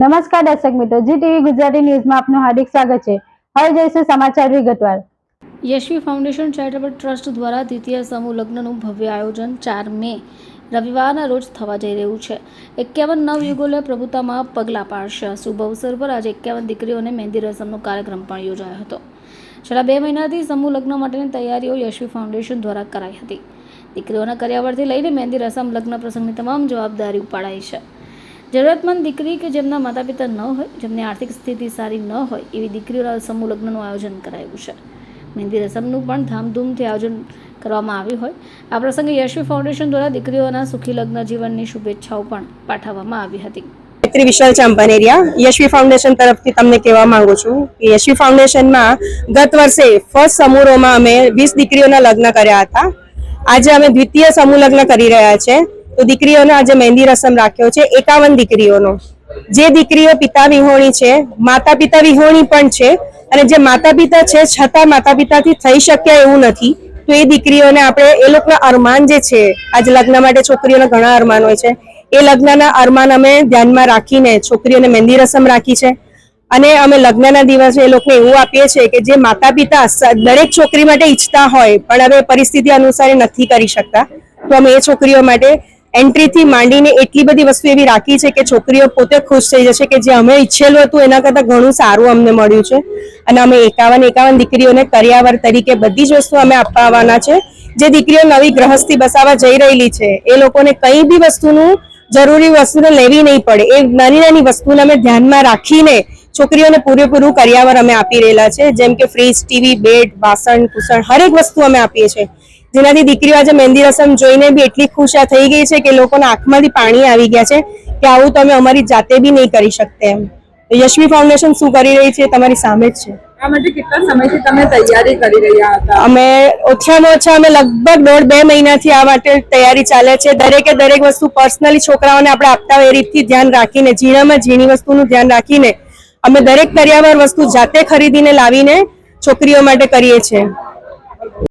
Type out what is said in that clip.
નમસ્કાર દર્શક મિત્રો જી ટીવી ગુજરાતી ન્યૂઝમાં આપનું હાર્દિક સ્વાગત છે. હવે જોઈશું સમાચાર વિગતવાર. યશવી ફાઉન્ડેશન ચેરિટેબલ ટ્રસ્ટ દ્વારા દ્વિતીય સમૂહ લગ્નનું ભવ્ય આયોજન ચાર મે રવિવારના રોજ થવા જઈ રહ્યું છે. એકાવન નવયુગોલે પ્રભુતામાં પગલાં પાડશે. શુભ અવસર પર આજે એકાવન દીકરીઓને મહેંદી રસમનો કાર્યક્રમ પણ યોજાયો હતો. છેલ્લા બે મહિનાથી સમૂહ લગ્ન માટેની તૈયારીઓ યશવી ફાઉન્ડેશન દ્વારા કરાઈ હતી. દીકરીઓના કર્યાવરથી લઈને મહેંદી રસમ લગ્ન પ્રસંગની તમામ જવાબદારી ઉપાડાઈ છે. જરૂરતમંદ દીકરી કે જેમના માતા પિતા ન હોય, જેમની આર્થિક સ્થિતિ સારી ન હોય, એવી દીકરીઓના સમૂહ લગ્નનું આયોજન કરાયું છે. મહેંદી રસમનું પણ ધામધૂમથી આયોજન કરવામાં આવ્યું હોય. આ પ્રસંગે યશવી ફાઉન્ડેશન દ્વારા દીકરીઓના સુખી લગ્ન જીવનની શુભેચ્છાઓ પણ પાઠવવામાં આવી હતી. ગાયત્રી વિશાલ ચાંપાનેરિયા, યશવી ફાઉન્ડેશન તરફથી તમને કહેવા માંગુ છું કે યશવી ફાઉન્ડેશનમાં ગત વર્ષે ફર્સ્ટ સમૂહોમાં અમે વીસ દીકરીઓના લગ્ન કર્યા હતા. આજે અમે દ્વિતીય સમૂહ લગ્ન કરી રહ્યા છે. તો દીકરીઓનો આજે મહેંદી રસમ રાખ્યો છે, એકાવન દીકરીઓનો. જે દીકરીઓ પિતા વિહોણી છે, માતા પિતા વિહોણી પણ છે, અને જે માતા પિતા છે, છતાં માતા પિતાથી થઈ શક્યા એવું નથી, તો એ દીકરીઓને આપણે એ લોકોના અરમાન જે છે, આજે લગ્ન માટે છોકરીઓના ઘણા અરમાન હોય છે, એ લગ્નના અરમાન અમે ધ્યાનમાં રાખીને છોકરીઓને મહેંદી રસમ રાખી છે, અને અમે લગ્નના દિવસે એ લોકોને એવું આપીએ છીએ કે જે માતા પિતા દરેક છોકરી માટે ઈચ્છતા હોય, પણ હવે પરિસ્થિતિ અનુસાર નથી કરી શકતા, તો અમે એ છોકરીઓ માટે એન્ટ્રીથી માંડીને એટલી બધી વસ્તુ એવી રાખી છે કે છોકરીઓ પોતે ખુશ થઈ જશે કે જે અમે ઈચ્છેલું હતું, એના કરતાં ઘણું સારું અમને મળ્યું છે. અને અમે એકાવન એકાવન દીકરીઓને કરિયાવર તરીકે બધી જ વસ્તુ અમે આપવાના છે. જે દીકરીઓ નવી ગ્રહસ્થી બસાવવા જઈ રહેલી છે, એ લોકોને કંઈ બી વસ્તુનું જરૂરી વસ્તુને લેવી નહીં પડે. એ નાની નાની વસ્તુને અમે ધ્યાનમાં રાખીને છોકરીઓને પૂરેપૂરું કરિયાવર અમે આપી રહેલા છે. જેમ કે ફ્રીજ ટીવી બેડ વાસણ, કુસણ, હરેક વસ્તુ અમે આપીએ છીએ. જેનાથી દીકરીઓ આજે મહેંદી રસમ જોઈને બી એટલી ખુશ થઈ ગઈ છે કે લોકોના આંખમાંથી પાણી આવી ગયા છે કે આવું તમે અમારી જાતે બી નહીં કરી શકતે એમ. યશવી ફાઉન્ડેશન શું કરી રહી છે તમારી સામે જ છે. અમે ઓછામાં ઓછા અમે લગભગ દોઢ બે મહિનાથી આ માટે તૈયારી ચાલે છે. દરેકે દરેક વસ્તુ પર્સનલી છોકરાઓને આપણે આપતા હોય એ રીતથી ધ્યાન રાખીને ઝીણામાં ઝીણી વસ્તુનું ધ્યાન રાખીને અમે દરેક કરિયાવર વસ્તુ જાતે ખરીદીને લાવીને છોકરીઓ માટે કરીએ છીએ.